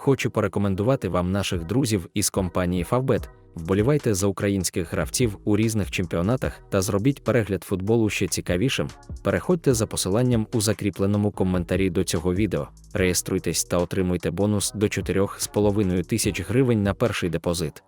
Хочу порекомендувати вам наших друзів із компанії Favbet. Вболівайте за українських гравців у різних чемпіонатах та зробіть перегляд футболу ще цікавішим. Переходьте за посиланням у закріпленому коментарі до цього відео. Реєструйтесь та отримуйте бонус до 4,5 тисяч гривень на перший депозит.